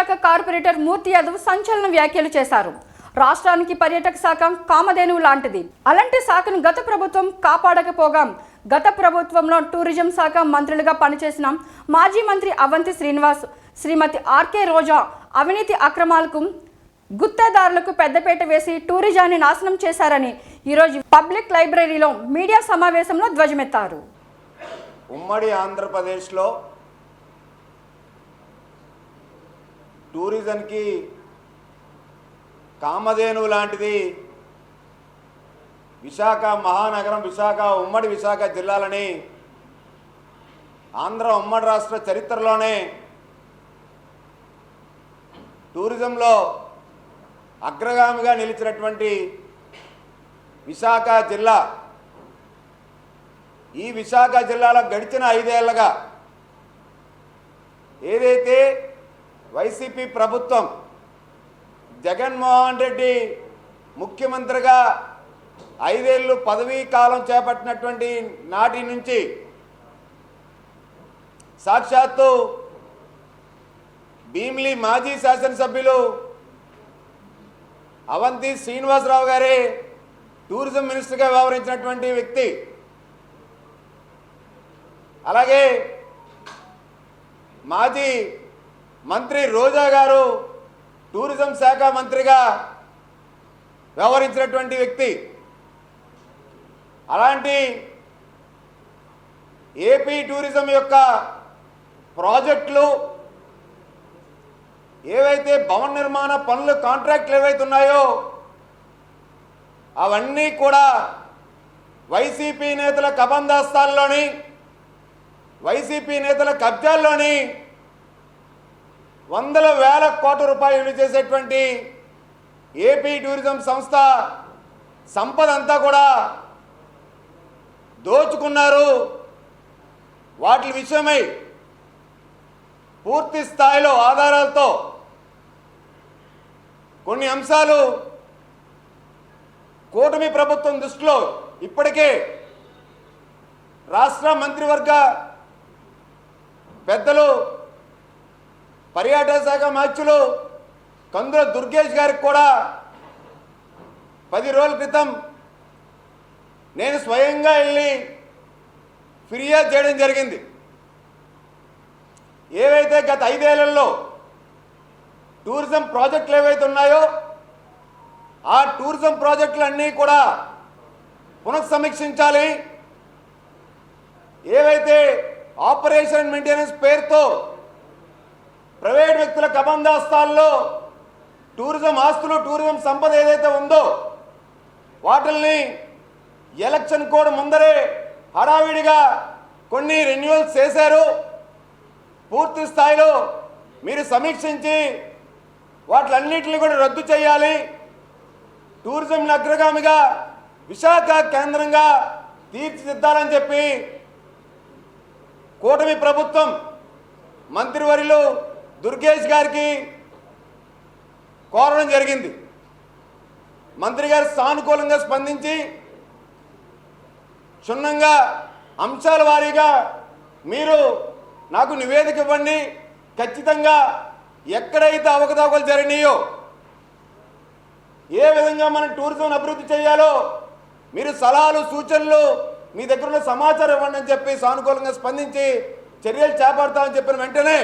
శాఖ కార్పొరేటర్ మూర్తి యాదవ్ సంచలన వ్యాఖ్యలు చేశారు. రాష్ట్రానికి పర్యాటక శాఖ కామధేనువు లాంటిది. అలాంటి శాఖను గత ప్రభుత్వం కాపాడకపోగా గత ప్రభుత్వంలో టూరిజం శాఖ మంత్రులుగా పనిచేసిన మాజీ మంత్రి అవంతి శ్రీనివాస్ శ్రీమతి ఆర్కే రోజా అవినీతి అక్రమాలకు గుత్తేదారులకు పెద్దపేట వేసి టూరిజాన్ని నాశనం చేశారని ఈరోజు పబ్లిక్ లైబ్రరీలో మీడియా సమావేశంలో ధ్వజమెత్తారు. ఉమ్మడి ఆంధ్రప్రదేశ్లో టూరిజంకి కామధేను లాంటిది విశాఖ మహానగరం విశాఖ ఉమ్మడి విశాఖ జిల్లాలని ఆంధ్ర ఉమ్మడి రాష్ట్ర చరిత్రలోనే టూరిజంలో అగ్రగామిగా నిలిచినటువంటి విశాఖ జిల్లా. ఈ విశాఖ జిల్లాలో గడిచిన ఐదేళ్ళగా ఏదైతే వైసీపీ ప్రభుత్వం జగన్మోహన్ రెడ్డి ముఖ్యమంత్రిగా ఐదేళ్ళు పదవీ కాలం చేపట్టినటువంటి నాటి నుంచి సాక్షాత్తు భీమిలి మాజీ శాసనసభ్యులు అవంతి శ్రీనివాసరావు గారే టూరిజం మినిస్టర్గా వ్యవహరించినటువంటి వ్యక్తి. అలాగే మాజీ మంత్రి రోజా గారు టూరిజం శాఖ మంత్రిగా వ్యవహరించినటువంటి వ్యక్తి. అలాంటి ఏపీ టూరిజం యొక్క ప్రాజెక్టులు ఏవైతే భవన నిర్మాణ పనులు కాంట్రాక్ట్లు ఏవైతే ఉన్నాయో అవన్నీ కూడా వైసీపీ నేతల కబందాస్తాల్లోని వైసీపీ నేతల కబ్జాల్లోని వందల వేల కోట్ల రూపాయలు చేసేటువంటి ఏపీ టూరిజం సంస్థ సంపద అంతా కూడా దోచుకున్నారు. వాటి విషయమై పూర్తి స్థాయిలో ఆధారాలతో కొన్ని అంశాలు కూటమి ప్రభుత్వం దృష్టిలో ఇప్పటికే రాష్ట్ర మంత్రివర్గ పెద్దలు పర్యాటక శాఖ మార్చులు కందుల దుర్గేష్ గారికి కూడా పది రోజుల క్రితం నేను స్వయంగా వెళ్ళి ఫిర్యాదు చేయడం జరిగింది. ఏవైతే గత ఐదేళ్ళలో టూరిజం ప్రాజెక్టులు ఏవైతే ఉన్నాయో ఆ టూరిజం ప్రాజెక్టులన్నీ కూడా పునఃసమీక్షించాలి. ఏవైతే ఆపరేషన్ మెయింటెనెన్స్ పేరుతో ప్రైవేట్ వ్యక్తుల కబందాస్తాల్లో టూరిజం ఆస్తులు టూరిజం సంపద ఏదైతే ఉందో వాటిల్ని ఎలక్షన్ కోడ్ ముందరే హడావిడిగా కొన్ని రెన్యువల్స్ చేశారు. పూర్తి స్థాయిలో మీరు సమీక్షించి వాటిలన్నింటినీ కూడా రద్దు చేయాలి. టూరిజం అగ్రగామిగా విశాఖ కేంద్రంగా తీర్చిదిద్దాలని చెప్పి కూటమి ప్రభుత్వం మంత్రివర్యులు దుర్గేష్ గారికి కోరడం జరిగింది. మంత్రి గారు సానుకూలంగా స్పందించి క్షుణ్ణంగా అంశాల వారీగా మీరు నాకు నివేదిక ఇవ్వండి. ఖచ్చితంగా ఎక్కడైతే అవకతవకలు జరిగినాయో ఏ విధంగా మనం టూరిజం అభివృద్ధి చేయాలో మీరు సలహాలు సూచనలు మీ దగ్గర ఉన్న సమాచారం ఇవ్వండి అని చెప్పి సానుకూలంగా స్పందించి చర్యలు చేపడతామని చెప్పిన వెంటనే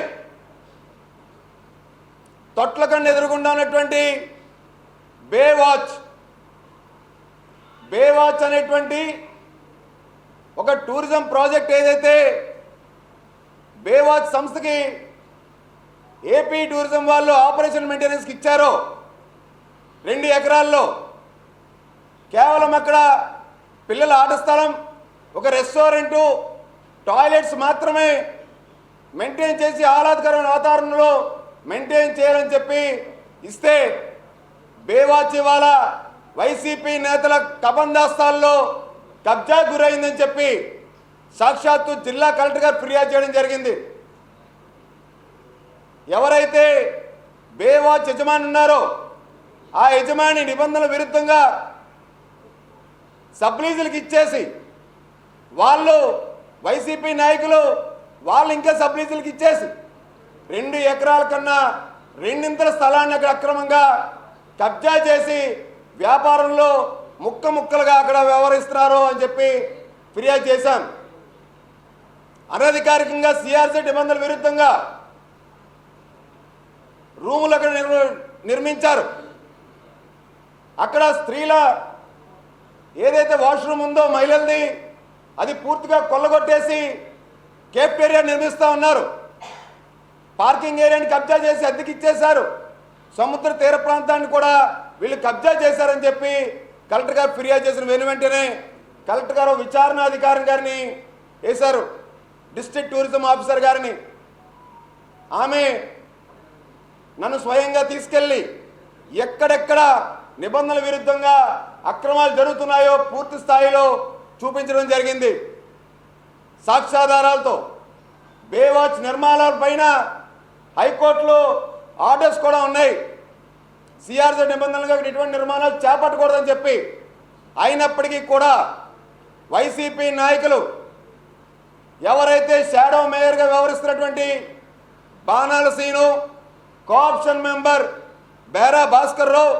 తొట్లకండ ఎదురుగుండా ఉన్నటువంటి బే వాచ్ బే వాచ్ అనేటువంటి ఒక టూరిజం ప్రాజెక్ట్ ఏదైతే బేవాచ్ సంస్థకి ఏపీ టూరిజం వాళ్ళు ఆపరేషన్ మెయింటెనెన్స్కి ఇచ్చారో రెండు ఎకరాల్లో కేవలం అక్కడ పిల్లల ఆట స్థలం ఒక రెస్టారెంటు టాయిలెట్స్ మాత్రమే మెయింటైన్ చేసి ఆహ్లాదకరమైన వాతావరణంలో మెయింటైన్ చేయాలని చెప్పి ఇస్తే బేవాచ్ ఇవాళ వైసీపీ నేతల కబందాస్తాల్లో కబ్జా గురైందని చెప్పి సాక్షాత్తు జిల్లా కలెక్టర్ గారు ఫిర్యాదు చేయడం జరిగింది. ఎవరైతే బేవాచ్ యజమాని ఉన్నారో ఆ యజమాని నిబంధనల విరుద్ధంగా సబ్లీజులకు ఇచ్చేసి వాళ్ళు వైసీపీ నాయకులు వాళ్ళు ఇంకా సబ్లీజులకు ఇచ్చేసి రెండు ఎకరాల కన్నా రెండింతల స్థలాన్ని అక్కడ అక్రమంగా కబ్జా చేసి వ్యాపారంలో ముక్క ముక్కలుగా అక్కడ వ్యవహరిస్తున్నారు అని చెప్పి ఫిర్యాదు చేశాం. అనధికారికంగా సిఆర్సీ నిబంధనల విరుద్ధంగా రూములు అక్కడ నిర్మ- నిర్మించారు. అక్కడ స్త్రీల ఏదైతే వాష్రూమ్ ఉందో మహిళలది అది పూర్తిగా కొల్లగొట్టేసి కేఫ్టేరియా నిర్మిస్తూ ఉన్నారు. పార్కింగ్ ఏరియాని కబ్జా చేసి అద్దెకి ఇచ్చేశారు? సముద్ర తీర ప్రాంతాన్ని కూడా వీళ్ళు కబ్జా చేశారని చెప్పి కలెక్టర్ గారు ఫిర్యాదు చేసిన వెను వెంటనే కలెక్టర్ గారు విచారణ అధికారి గారిని వేశారు. డిస్ట్రిక్ట్ టూరిజం ఆఫీసర్ గారిని. ఆమె నన్ను స్వయంగా తీసుకెళ్ళి ఎక్కడెక్కడ నిబంధనల విరుద్ధంగా అక్రమాలు జరుగుతున్నాయో పూర్తి స్థాయిలో చూపించడం జరిగింది. సాక్ష్యాధారాలతో బేవాచ్ నిర్మాణాల పైన హైకోర్టులో ఆర్డర్స్ కూడా ఉన్నాయి. సిఆర్సీ నిబంధనలుగా ఇటువంటి నిర్మాణాలు చేపట్టకూడదని చెప్పి అయినప్పటికీ కూడా వైసీపీ నాయకులు ఎవరైతే షాడో మేయర్గా వ్యవహరిస్తున్నటువంటి Banala Seenu co-option member Bera Bhaskar Rao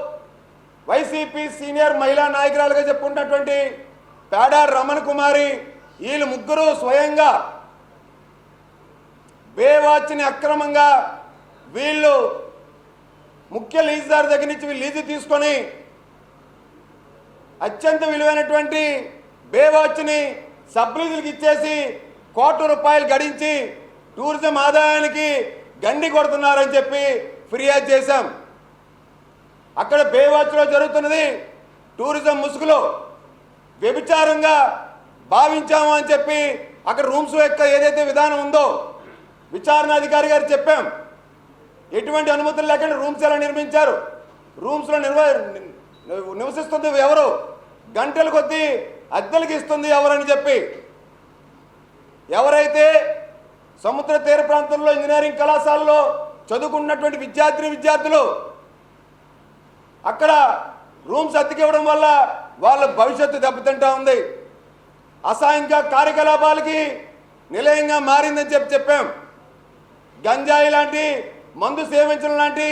YCP senior మహిళా నాయకురాలుగా చెప్పుకుంటున్నటువంటి పేడా రమణ కుమారి వీళ్ళు ముగ్గురు స్వయంగా బేవాచ్ని అక్రమంగా వీళ్ళు ముఖ్య లీజుదారు దగ్గర నుంచి వీళ్ళు లీజు తీసుకొని అత్యంత విలువైనటువంటి బేవాచ్ని సబ్ లీజులకు ఇచ్చేసి కోట్ల రూపాయలు గడించి టూరిజం ఆదాయానికి గండి కొడుతున్నారని చెప్పి ఫిర్యాదు చేశాం. అక్కడ బేవాచ్లో జరుగుతున్నది టూరిజం ముసుగులో వ్యభిచారంగా భావించాము అని చెప్పి అక్కడ రూమ్స్ యొక్క ఏదైతే విధానం ఉందో విచారణ అధికారి గారు చెప్పాం. ఎటువంటి అనుమతులు లేకుండా రూమ్స్ ఎలా నిర్మించారు? రూమ్స్లో నిర్వ నివసిస్తుంది ఎవరు? గంటల కొద్దీ అద్దెలకు ఇస్తుంది ఎవరని చెప్పి. ఎవరైతే సముద్ర తీర ప్రాంతంలో ఇంజనీరింగ్ కళాశాలలో చదువుకున్నటువంటి విద్యార్థిని విద్యార్థులు అక్కడ రూమ్స్ అతికివ్వడం వల్ల వాళ్ళ భవిష్యత్తు దెబ్బతింటా ఉంది. అసాయంగా కార్యకలాపాలకి నిలయంగా మారిందని చెప్పి చెప్పాం. గంజాయి లాంటి మందు సేవించడం లాంటి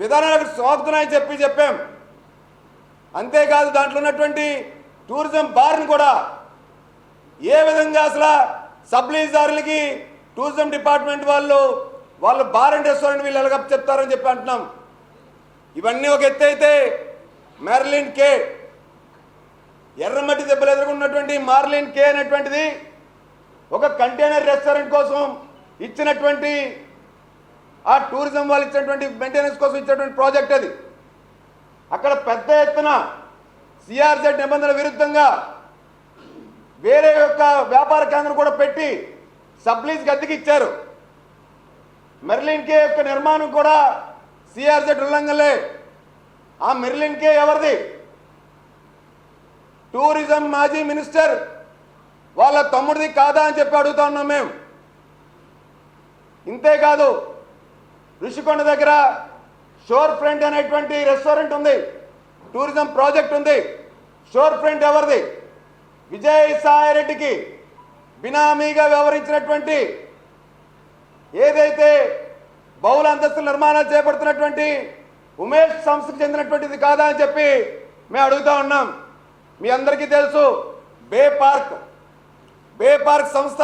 విధానాలకు సోకుతున్నాయని చెప్పి చెప్పాం. అంతేకాదు దాంట్లో ఉన్నటువంటి టూరిజం బార్ని కూడా ఏ విధంగా అసలు సబ్లీజారులకి టూరిజం డిపార్ట్మెంట్ వాళ్ళు వాళ్ళు బార్ అండ్ రెస్టారెంట్ వీళ్ళు ఎలాగ చెప్తారని చెప్పి అంటున్నాం. ఇవన్నీ ఒక ఎత్తు అయితే మెర్లిన్ కే ఎర్రమట్టి దెబ్బలు ఎదుర్కొన్నటువంటి మార్లిన్ కే అనేటువంటిది ఒక కంటైనర్ రెస్టారెంట్ కోసం ఇచ్చినటువంటి ఆ టూరిజం వాళ్ళు ఇచ్చినటువంటి మెయింటెనెన్స్ కోసం ఇచ్చినటువంటి ప్రాజెక్ట్ అది. అక్కడ పెద్ద ఎత్తున సిఆర్జెడ్ నిబంధనల విరుద్ధంగా వేరే యొక్క వ్యాపార కేంద్రం కూడా పెట్టి సబ్లీజ్ గద్దెకి ఇచ్చారు. మెర్లిన్ కే యొక్క నిర్మాణం కూడా సిఆర్జెడ్ ఉల్లంఘనలే. ఆ మెర్లిన్ కే ఎవరిది? టూరిజం మాజీ మినిస్టర్ వాళ్ళ తమ్ముడిది కాదా అని చెప్పి అడుగుతా ఉన్నాం మేము. ఇంతేకాదు ఋషికొండ దగ్గర షోర్ ఫ్రంట్ అనేటువంటి రెస్టారెంట్ ఉంది. టూరిజం ప్రాజెక్ట్ ఉంది. షోర్ ఫ్రంట్ ఎవరిది? విజయ్ సాయి రెడ్డికి బినామీగా వ్యవహరించినటువంటి ఏదైతే బహుళ అంతస్తుల నిర్మాణాలు చేపడుతున్నటువంటి ఉమేష్ సంస్థకు చెందినటువంటిది కాదా అని చెప్పి మేము అడుగుతా ఉన్నాం. మీ అందరికీ తెలుసు బే పార్క్. బే పార్క్ సంస్థ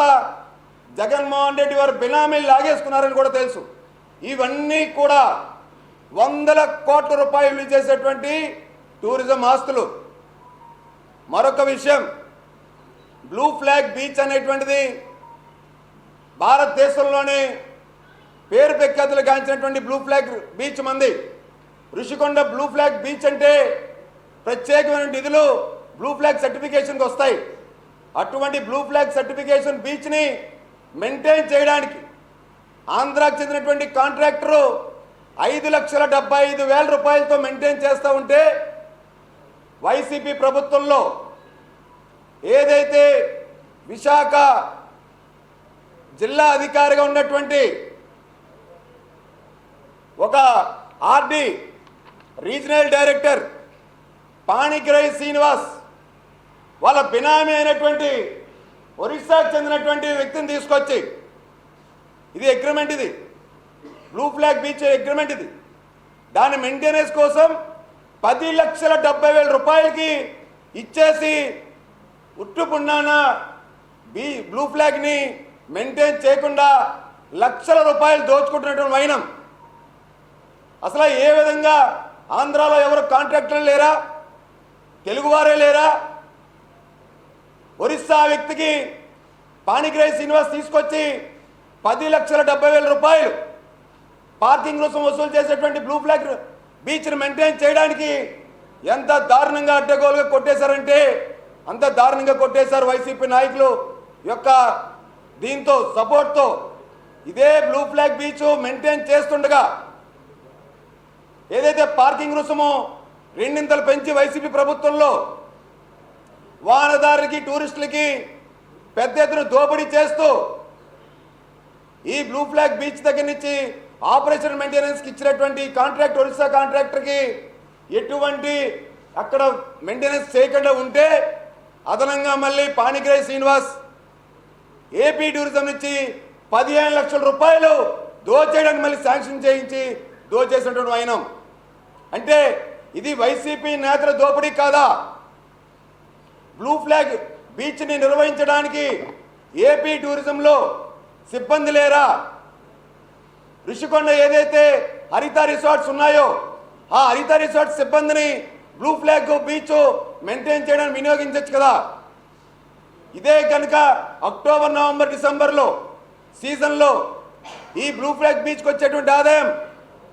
జగన్మోహన్ రెడ్డి వారు బినామీ లాగేసుకున్నారని కూడా తెలుసు. ఇవన్నీ కూడా వందల కోట్ల రూపాయలు చేసేటువంటి టూరిజం ఆస్తులు. మరొక విషయం బ్లూ ఫ్లాగ్ బీచ్ అనేటువంటిది భారతదేశంలోనే పేరు ప్రఖ్యాతులు గాంచినటువంటి బ్లూ ఫ్లాగ్ బీచ్ మంది. ఋషికొండ బ్లూ ఫ్లాగ్ బీచ్ అంటే ప్రత్యేకమైన నిధులు బ్లూ ఫ్లాగ్ సర్టిఫికేషన్కి వస్తాయి. అటువంటి బ్లూ ఫ్లాగ్ సర్టిఫికేషన్ బీచ్ని మెయింటైన్ చేయడానికి ఆంధ్రాకు చెందినటువంటి కాంట్రాక్టరు ఐదు లక్షల డెబ్బై ఐదు వేల రూపాయలతో మెయింటైన్ చేస్తూ ఉంటే వైసీపీ ప్రభుత్వంలో ఏదైతే విశాఖ జిల్లా అధికారిగా ఉన్నటువంటి ఒక RD regional director Panigrahi Srinivas వాళ్ళ బినామీ అయినటువంటి ఒరిస్సాకు చెందినటువంటి వ్యక్తిని తీసుకొచ్చి ఇది అగ్రిమెంట్ ఇది. బ్లూ ఫ్లాగ్ బీచ్ అగ్రిమెంట్ ఇది. దాని మెయింటెనెన్స్ కోసం పది లక్షల డెబ్బై వేల రూపాయలకి ఇచ్చేసి ఉట్టుపున్నాన బీ బ్లూ ఫ్లాగ్ని మెయింటైన్ చేయకుండా లక్షల రూపాయలు దోచుకుంటున్నటువంటి వైనం. అసలు ఏ విధంగా ఆంధ్రాలో ఎవరు కాంట్రాక్టర్లు లేరా? తెలుగువారే లేరా? ఒరిస్సా వ్యక్తికి పాణిగ్రాహి శ్రీనివాస్ తీసుకొచ్చి పది లక్షల డెబ్బై వేల రూపాయలు. పార్కింగ్ కోసం వసూలు చేసేటువంటి బ్లూ ఫ్లాగ్ బీచ్ను మెయింటైన్ చేయడానికి ఎంత దారుణంగా అడ్డగోలుగా కొట్టేశారంటే అంత దారుణంగా కొట్టేశారు వైసీపీ నాయకులు. యొక్క దీంతో సపోర్ట్తో ఇదే బ్లూ ఫ్లాగ్ బీచ్ మెయింటైన్ చేస్తుండగా ఏదైతే పార్కింగ్ రుసుము రెండింతలు పెంచి వైసీపీ ప్రభుత్వంలో వాహనదారులకి టూరిస్టులకి పెద్ద ఎత్తున దోపిడీ చేస్తూ ఈ బ్లూ ఫ్లాగ్ బీచ్ దగ్గర నుంచి ఆపరేషన్ మెయింటెనెన్స్కి ఇచ్చినటువంటి కాంట్రాక్ట్ ఒరిస్సా కాంట్రాక్టర్కి ఎటువంటి అక్కడ మెయింటెనెన్స్ చేయకుండా ఉంటే అదనంగా మళ్ళీ పాణిగ్రాహి శ్రీనివాస్ ఏపీ టూరిజం నుంచి పదిహేను లక్షల రూపాయలు దోచేయడానికి మళ్ళీ శాంక్షన్ చేయించి దోచేసినటువంటి వైనం. అంటే ఇది వైసీపీ నేతల దోపిడీ కాదా? బ్లూ ఫ్లాగ్ బీచ్ని నిర్వహించడానికి ఏపీ టూరిజంలో సిబ్బంది లేరా? ఋషికొండ ఏదైతే హరిత రిసార్ట్స్ ఉన్నాయో ఆ హరిత రిసార్ట్ సిబ్బందిని బ్లూ ఫ్లాగ్ బీచ్ మెయింటైన్ చేయడానికి వినియోగించవచ్చు కదా? ఇదే కనుక అక్టోబర్ నవంబర్ డిసెంబర్లో సీజన్లో ఈ బ్లూ ఫ్లాగ్ బీచ్కి వచ్చేటువంటి ఆదాయం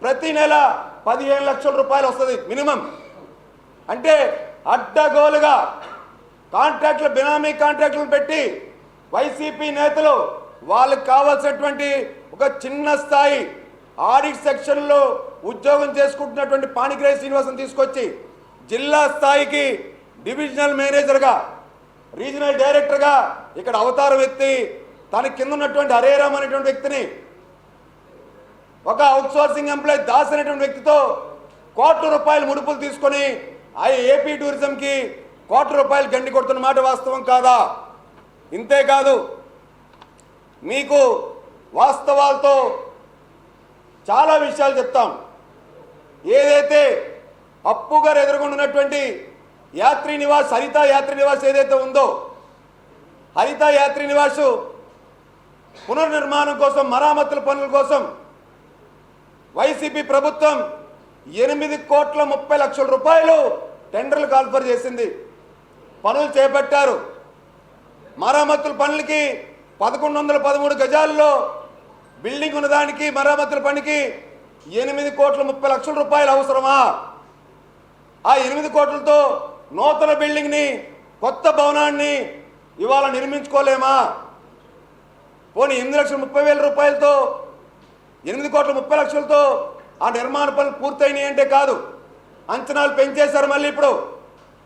ప్రతి నెల పదిహేను లక్షల రూపాయలు వస్తుంది మినిమం. అంటే అడ్డగోలుగా కాంట్రాక్టులు బినామీ కాంట్రాక్టులు పెట్టి వైసీపీ నేతలు వాళ్ళకి కావాల్సినటువంటి ఒక చిన్న స్థాయి ఆడిట్ సెక్షన్లో ఉద్యోగం చేసుకుంటున్నటువంటి పాణిగ్రాహి శ్రీనివాసం తీసుకొచ్చి జిల్లా స్థాయికి డివిజనల్ మేనేజర్గా రీజనల్ డైరెక్టర్గా ఇక్కడ అవతారం వ్యక్తి తన కింద ఉన్నటువంటి హరేరామ్ అనేటువంటి వ్యక్తిని ఒక అవుట్సోర్సింగ్ ఎంప్లాయీ దాస్ అనేటువంటి వ్యక్తితో కోట్ల రూపాయలు ముడుపులు తీసుకొని ఆ ఏపీ టూరిజంకి కోట్ల రూపాయలు గండి కొడుతున్న మాట వాస్తవం కాదా? ఇంతేకాదు మీకు వాస్తవాలతో చాలా విషయాలు చెప్తాం. ఏదైతే అప్పుగారు ఎదుర్కొంటున్నటువంటి యాత్రి నివాస్ హరిత యాత్రి నివాస్ ఏదైతే ఉందో హరిత యాత్రి నివాసు పునర్నిర్మాణం కోసం మరామతుల పనుల కోసం వైసీపీ ప్రభుత్వం ఎనిమిది కోట్ల ముప్పై లక్షల రూపాయలు టెండర్లు కాల్ఫర్ చేసింది. పనులు చేపట్టారు. మరామతుల పనులకి పదకొండు వందల పదమూడు గజాల్లో బిల్డింగ్ ఉన్నదానికి మరమ్మతుల పనికి ఎనిమిది కోట్ల ముప్పై లక్షల రూపాయలు అవసరమా? ఆ ఎనిమిది కోట్లతో నూతన బిల్డింగ్ని కొత్త భవనాన్ని ఇవాళ నిర్మించుకోలేమా? పోనీ ఎనిమిది లక్షల ముప్పై వేల రూపాయలతో ఎనిమిది కోట్ల ముప్పై లక్షలతో ఆ నిర్మాణ పనులు పూర్తయినాయి అంటే కాదు. అంచనాలు పెంచేశారు మళ్ళీ ఇప్పుడు.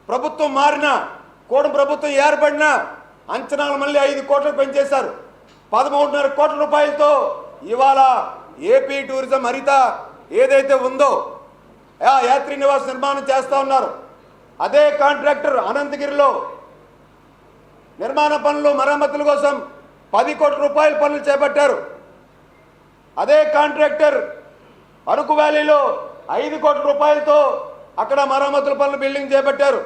ప్రభుత్వం మారిన కోడం ప్రభుత్వం ఏర్పడిన అంచనాలు మళ్ళీ ఐదు కోట్లు పెంచేశారు. పదమూడున్నర కోట్ల రూపాయలతో ఇవాళ ఏపీ టూరిజం హరిత ఏదైతే ఉందో ఆ యాత్రి నివాస్ నిర్మాణం చేస్తూ ఉన్నారు. అదే కాంట్రాక్టర్ అనంతగిరిలో నిర్మాణ పనులు మరమ్మతుల కోసం పది కోట్ల రూపాయల పనులు చేపట్టారు. అదే కాంట్రాక్టర్ అరకు వ్యాలీలో ఐదు కోట్ల రూపాయలతో అక్కడ మరమ్మతుల పనులు బిల్డింగ్ చేపట్టారు.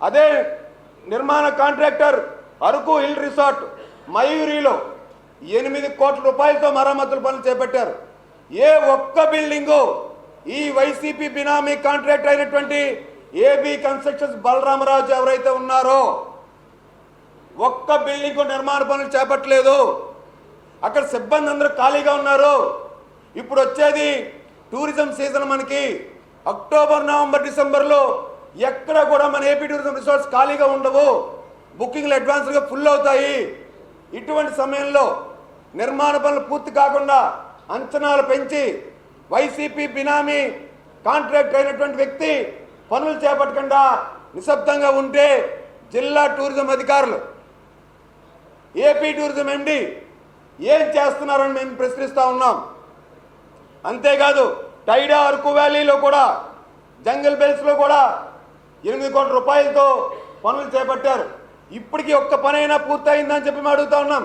అదే నిర్మాణ కాంట్రాక్టర్ అరకు హిల్ రిసార్ట్ మయూరిలో ఎనిమిది కోట్ల రూపాయలతో మరమ్మతుల పనులు చేపట్టారు. ఏ ఒక్క బిల్డింగు ఈ వైసీపీ బినామీ కాంట్రాక్ట్ అయినటువంటి ఏబీ కన్స్ట్రక్షన్స్ బలరామరాజు ఎవరైతే ఉన్నారో ఒక్క బిల్డింగ్ నిర్మాణ పనులు చేపట్టలేదు. అక్కడ సిబ్బంది అందరూ ఖాళీగా ఉన్నారు. ఇప్పుడు వచ్చేది టూరిజం సీజన్ మనకి. అక్టోబర్ నవంబర్ డిసెంబర్లో ఎక్కడ కూడా మన ఏపీ టూరిజం రిసార్ట్స్ ఖాళీగా ఉండవు. బుకింగ్లు అడ్వాన్స్గా ఫుల్ అవుతాయి. ఇటువంటి సమయంలో నిర్మాణ పనులు పూర్తి కాకుండా అంచనాలు పెంచి వైసీపీ బినామీ కాంట్రాక్ట్ అయినటువంటి వ్యక్తి పనులు చేపట్టకుండా నిశ్శబ్దంగా ఉంటే జిల్లా టూరిజం అధికారులు ఏపీ టూరిజం ఎండి ఏం చేస్తున్నారని మేము ప్రశ్నిస్తూ ఉన్నాం. అంతేకాదు టైడా అరకు వ్యాలీలో కూడా జంగల్ బెల్స్లో కూడా ఎనిమిది కోట్ల రూపాయలతో పనులు చేపట్టారు. ఇప్పటికీ ఒక్క పని అయినా పూర్తయిందని చెప్పి మేము అడుగుతా ఉన్నాం.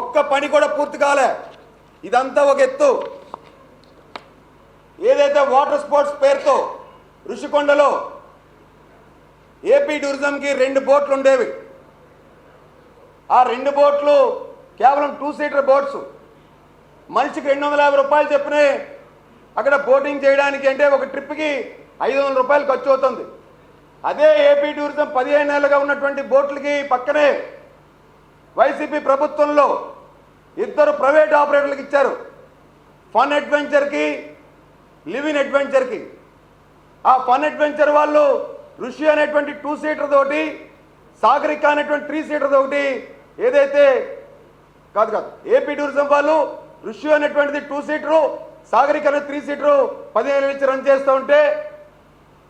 ఒక్క పని కూడా పూర్తి కాలే. ఇదంతా ఒక ఎత్తు. ఏదైతే వాటర్ స్పోర్ట్స్ పేరుతో ఋషికొండలో ఏపీ టూరిజంకి రెండు బోట్లు ఉండేవి. ఆ రెండు బోట్లు కేవలం టూ సీటర్ బోట్స్. మనిషికి రెండు వందల యాభై రూపాయలు చెప్పినాయి అక్కడ బోటింగ్ చేయడానికి అంటే ఒక ట్రిప్కి ఐదు వందల రూపాయలు ఖర్చు అవుతుంది. అదే ఏపీ టూరిజం పదిహేను నెలలుగా ఉన్నటువంటి బోట్లకి పక్కనే వైసీపీ ప్రభుత్వంలో ఇద్దరు ప్రైవేట్ ఆపరేటర్లకు ఇచ్చారు. ఫన్ అడ్వెంచర్కి లివ్ ఇన్ అడ్వెంచర్కి. ఆ ఫన్ అడ్వెంచర్ వాళ్ళు ఋషి అనేటువంటి టూ సీటర్ తోటి సాగరిక అనేటువంటి త్రీ సీటర్ ఒకటి ఏదైతే కాదు కాదు ఏపీ టూరిజం వాళ్ళు ఋషి అనేటువంటిది టూ సీటరు సాగరిక అనే త్రీ సీటరు పదిహేను నుంచి రన్ చేస్తూ ఉంటే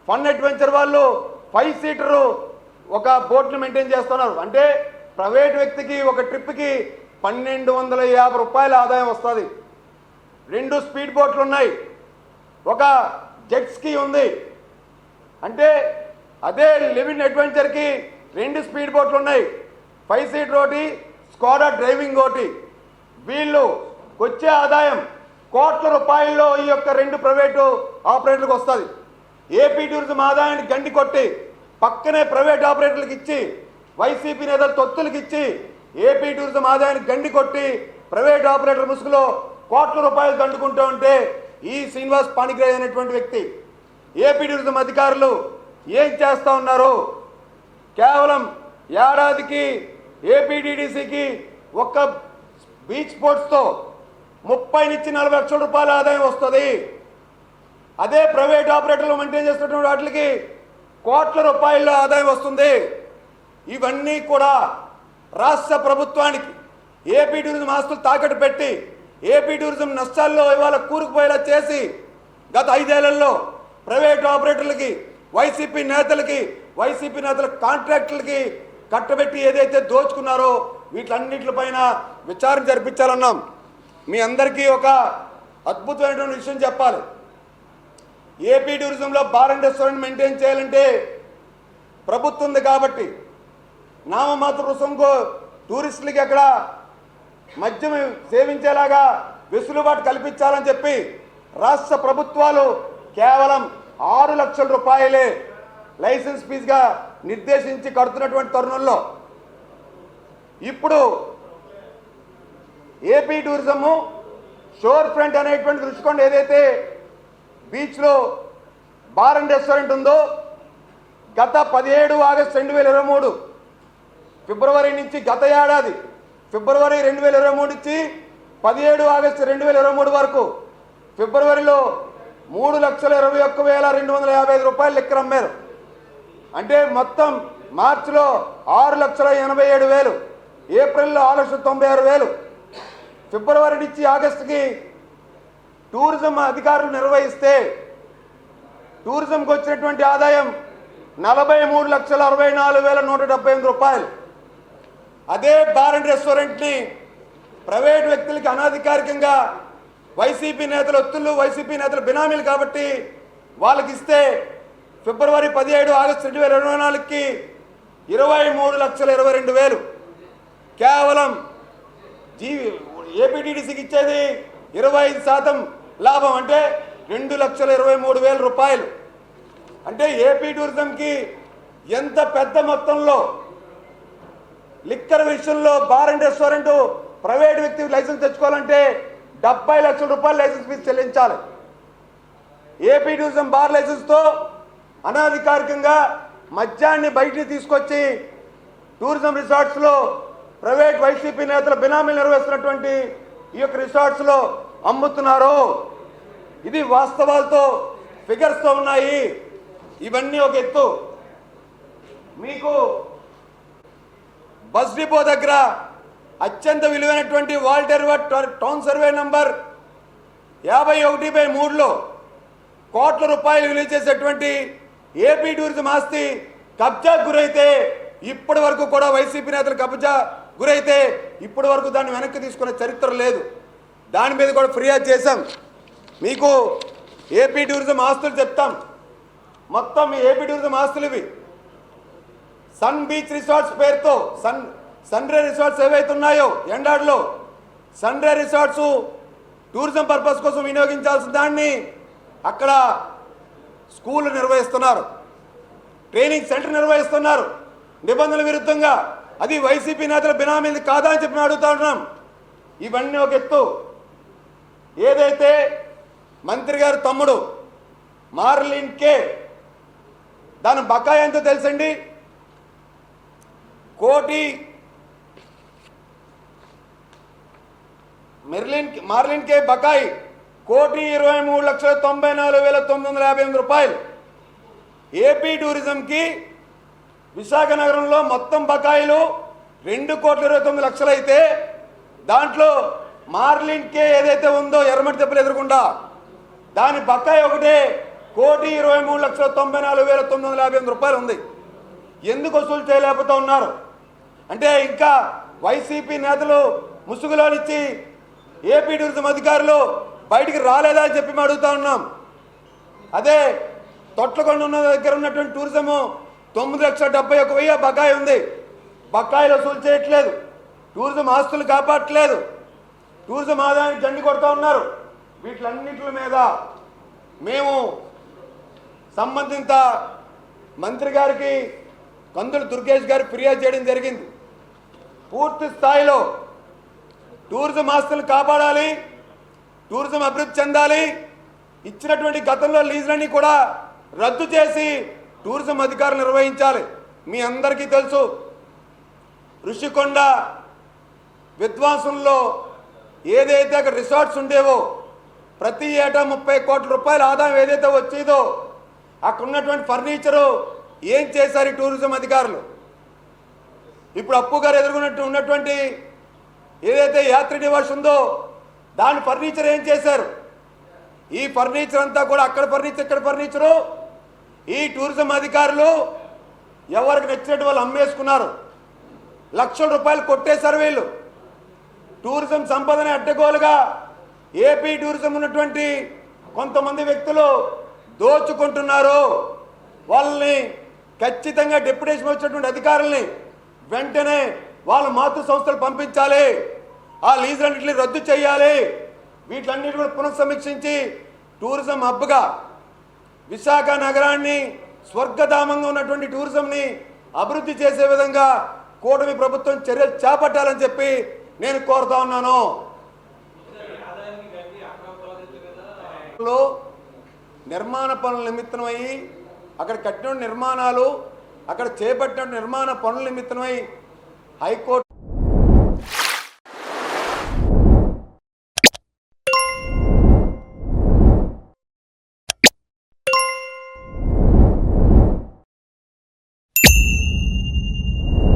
ఫన్ అడ్వెంచర్ వాళ్ళు ఫైవ్ సీటరు ఒక బోట్ను మెయింటైన్ చేస్తున్నారు. అంటే ప్రైవేట్ వ్యక్తికి ఒక ట్రిప్కి పన్నెండు వందల యాభై రూపాయల ఆదాయం వస్తుంది. రెండు స్పీడ్ బోట్లు ఉన్నాయి. ఒక జెట్స్కి ఉంది. అంటే అదే లివిన్ అడ్వెంచర్కి రెండు స్పీడ్ బోట్లు ఉన్నాయి. ఫైవ్ సీట్ ఒకటి స్కోడా డ్రైవింగ్ ఒకటి. వీళ్ళు వచ్చే ఆదాయం కోట్ల రూపాయల్లో ఈ యొక్క రెండు ప్రైవేటు ఆపరేటర్లకు వస్తుంది. ఏపీ టూరిజం ఆదాయాన్ని గండి కొట్టి పక్కనే ప్రైవేట్ ఆపరేటర్లకు ఇచ్చి వైసీపీ నేతలు తొత్తులకు ఇచ్చి ఏపీ టూరిజం ఆదాయాన్ని గండి కొట్టి ప్రైవేట్ ఆపరేటర్ ముసుగులో కోట్ల రూపాయలు దండుకుంటూ ఉంటే ఈ శ్రీనివాస్ పాణిగ్రాయ్ అనేటువంటి వ్యక్తి ఏపీ టూరిజం అధికారులు ఏం చేస్తా ఉన్నారు కేవలం ఏడాదికి ఏపీడీడీసీకి ఒక్క బీచ్ స్పోర్ట్స్తో ముప్పై నుంచి నలభై లక్షల రూపాయల ఆదాయం వస్తుంది. అదే ప్రైవేట్ ఆపరేటర్లు మెయింటైన్ చేస్తున్నటువంటి వాటికి కోట్ల రూపాయల ఆదాయం వస్తుంది. ఇవన్నీ కూడా రాష్ట్ర ప్రభుత్వానికి ఏపీ టూరిజం ఆస్తులు తాకట్టు పెట్టి ఏపీ టూరిజం నష్టాల్లో ఇవాళ కూరుకుపోయేలా చేసి గత ఐదేళ్ళలో ప్రైవేట్ ఆపరేటర్లకి వైసీపీ నేతలకి వైసీపీ నేతల కాంట్రాక్టులకి కట్టబెట్టి ఏదైతే దోచుకున్నారో వీటన్నిటిపైన విచారణ జరిపించాలన్నాం. మీ అందరికీ ఒక అద్భుతమైనటువంటి విషయం చెప్పాలి. ఏపీ టూరిజంలో బార్ అండ్ రెస్టారెంట్ మెయింటైన్ చేయాలంటే ప్రభుత్వం ఉంది కాబట్టి నామమాత్ర రుసంకు టూరిస్టులకి అక్కడ మద్యం సేవించేలాగా వెసులుబాటు కల్పించాలని చెప్పి రాష్ట్ర ప్రభుత్వాలు కేవలం ఆరు లక్షల రూపాయలే లైసెన్స్ ఫీజుగా నిర్దేశించి కడుతున్నటువంటి తరుణంలో ఇప్పుడు ఏపీ టూరిజము షోర్ ఫ్రంట్ అనేటువంటి దృష్టికోండి ఏదైతే బీచ్లో బార్ అండ్ రెస్టారెంట్ ఉందో గత పదిహేడు ఆగస్టు రెండు వేల ఇరవై మూడు. ఫిబ్రవరి నుంచి గత ఏడాది ఫిబ్రవరి రెండు వేల ఇరవై మూడు నుంచి పదిహేడు ఆగస్టు రెండు వేల ఇరవై మూడు వరకు. ఫిబ్రవరిలో మూడు లక్షల ఇరవై ఒక్క వేల రెండు వందల యాభై ఐదు రూపాయలు లెక్కన అమ్మారు. అంటే మొత్తం మార్చిలో ఆరు లక్షల ఎనభై ఏడు వేలు ఏప్రిల్లో ఆరు లక్షల తొంభై ఆరు వేలు. ఫిబ్రవరి నుంచి ఆగస్టుకి టూరిజం అధికారులు నిర్వహిస్తే టూరిజంకి వచ్చినటువంటి ఆదాయం నలభై మూడు లక్షల అరవై నాలుగు వేల నూట డెబ్బై ఎనిమిది రూపాయలు. అదే బార్ అండ్ రెస్టారెంట్ని ప్రైవేట్ వ్యక్తులకి అనధికారికంగా వైసీపీ నేతల ఒత్తులు వైసీపీ నేతల బినామీలు కాబట్టి వాళ్ళకి ఇస్తే ఫిబ్రవరి పదిహేడు ఆగస్టు రెండు వేల ఇరవై నాలుగుకి ఇరవై మూడు లక్షల ఇరవై రెండు వేలు. కేవలం జీ ఏపీటీడీసీకి ఇచ్చేది ఇరవై ఐదు శాతం లాభం అంటే రెండు లక్షల ఇరవై మూడు వేల రూపాయలు. అంటే ఏపీ టూరిజంకి ఎంత పెద్ద మొత్తంలో లిక్కర్ విషయంలో బార్ అండ్ రెస్టారెంట్ ప్రైవేట్ వ్యక్తి లైసెన్స్ తెచ్చుకోవాలంటే డెబ్బై లక్షల రూపాయలు లైసెన్స్ ఫీజు చెల్లించాలి. ఏపీ టూరిజం బార్ లైసెన్స్తో అనధికారికంగా మద్యాన్ని బయటికి తీసుకొచ్చి టూరిజం రిసార్ట్స్లో ప్రైవేట్ వైసీపీ నేతల బినామీలు నిర్వహిస్తున్నటువంటి ఈ యొక్క రిసార్ట్స్లో అమ్ముతున్నారు? ఇది వాస్తవాలతో ఫిగర్స్తో ఉన్నాయి. ఇవన్నీ ఒక ఎత్తు. మీకు బస్ డిపో దగ్గర అత్యంత విలువైనటువంటి వాల్టర్ టౌన్ సర్వే నంబర్ యాభై ఒకటి బై మూడులో కోట్ల రూపాయలు విలువ చేసేటువంటి ఏపీ టూరిజం ఆస్తి కబ్జా గురైతే ఇప్పటి వరకు కూడా వైసీపీ నేతలు కబ్జా గురైతే ఇప్పటి వరకు దాన్ని వెనక్కి తీసుకునే చరిత్ర లేదు. దాని మీద కూడా ఫిర్యాదు చేశాం. మీకు ఏపీ టూరిజం ఆస్తులు చెప్తాం. మొత్తం మీ ఏపీ టూరిజం ఆస్తులు ఇవి. సన్ బీచ్ రిసార్ట్స్ పేరుతో సన్ సన్ రే రిసార్ట్స్ ఏవైతే ఉన్నాయో ఎండాడులో సన్రే రిసార్ట్స్ టూరిజం పర్పస్ కోసం వినియోగించాల్సిన దాన్ని అక్కడ స్కూల్ నిర్వహిస్తున్నారు. ట్రైనింగ్ సెంటర్ నిర్వహిస్తున్నారు. నిబంధనల విరుద్ధంగా. అది వైసీపీ నేతల బినామీది కాదా అని చెప్పి అడుగుతా ఉన్నాం ఇవన్నీ ఒక ఎత్తు. ఏదైతే మంత్రి గారు తమ్ముడు మార్లిన్ కే దాని బకాయి ఎంతో తెలుసండి? కోటి మెర్లిన్ మార్లిన్ కే బకాయి కోటి ఇరవై మూడు లక్షల తొంభై నాలుగు వేల తొమ్మిది వందల యాభై ఎనిమిది రూపాయలు. ఏపీ టూరిజంకి విశాఖ నగరంలో మొత్తం బకాయిలు రెండు కోట్ల ఇరవై తొమ్మిది లక్షలు అయితే దాంట్లో మార్లిన్ కే ఏదైతే ఉందో ఎర్రమట్టి దెబ్బలు ఎదురకుండా దాని బకాయి ఒకటే కోటి ఇరవై మూడు లక్షల తొంభై నాలుగు వేల తొమ్మిది వందల యాభై ఎనిమిది రూపాయలు ఉంది. ఎందుకు వసూలు చేయలేకపోతూ ఉన్నారు? అంటే ఇంకా వైసీపీ నేతలు ముసుగులోనిచ్చి ఏపీ టూరిజం అధికారులు బయటికి రాలేదా అని చెప్పి మేము అడుగుతా ఉన్నాం. అదే తొట్లకొండ ఉన్న దగ్గర ఉన్నటువంటి టూరిజము తొమ్మిది లక్షల డెబ్బై ఒక వెయ్యి బకాయి ఉంది. బకాయిలు వసూలు చేయట్లేదు. టూరిజం ఆస్తులు కాపాడట్లేదు. టూరిజం ఆదాయానికి జండి కొడతా ఉన్నారు. వీటిలన్నింటి మీద మేము సంబంధిత మంత్రి గారికి కందులు దుర్గేష్ గారు ఫిర్యాదు చేయడం జరిగింది. పూర్తి స్థాయిలో టూరిజం ఆస్తులు కాపాడాలి టూరిజం అభివృద్ధి చెందాలి ఇచ్చినటువంటి గతంలో లీజులన్నీ కూడా రద్దు చేసి టూరిజం అధికారులు నిర్వహించాలి. మీ అందరికీ తెలుసు ఋషికొండ విద్వాంసంలో ఏదైతే అక్కడ రిసార్ట్స్ ఉండేవో ప్రతి ఏటా ముప్పై కోట్ల రూపాయల ఆదాయం ఏదైతే వచ్చేదో అక్కడ ఉన్నటువంటి ఫర్నిచరు ఏం చేశారు ఈ టూరిజం అధికారులు? ఇప్పుడు అప్పు గారు ఎదుర్కొన్నట్టు ఉన్నటువంటి ఏదైతే యాత్రి నివాస్ ఉందో దాని ఫర్నిచర్ ఏం చేశారు? ఈ ఫర్నిచర్ అంతా కూడా అక్కడ ఫర్నిచర్ ఇక్కడ ఫర్నిచరు. ఈ టూరిజం అధికారులు ఎవరికి నచ్చినట్టు వాళ్ళు అమ్మేసుకున్నారు. లక్షల రూపాయలు కొట్టేశారు వీళ్ళు. టూరిజం సంపదని అడ్డగోలుగా ఏపీ టూరిజం ఉన్నటువంటి కొంతమంది వ్యక్తులు దోచుకుంటున్నారు. వాళ్ళని ఖచ్చితంగా డిప్యుటేషన్ వచ్చినటువంటి అధికారుల్ని వెంటనే వాళ్ళ మాతృ సంస్థలు పంపించాలి. ఆ లీజులన్నింటినీ రద్దు చేయాలి. వీటిలన్నిటి కూడా పునఃసమీక్షించి టూరిజం హబ్గా విశాఖ నగరాన్ని స్వర్గధామంగా ఉన్నటువంటి టూరిజంని అభివృద్ధి చేసే విధంగా కూటమి ప్రభుత్వం చర్యలు చేపట్టాలని చెప్పి నేను కోరుతా ఉన్నాను. నిర్మాణ పనుల నిమిత్తమై అక్కడ కట్టిన నిర్మాణాలు అక్కడ చేపట్టిన నిర్మాణ పనుల నిమిత్తమై హైకోర్టు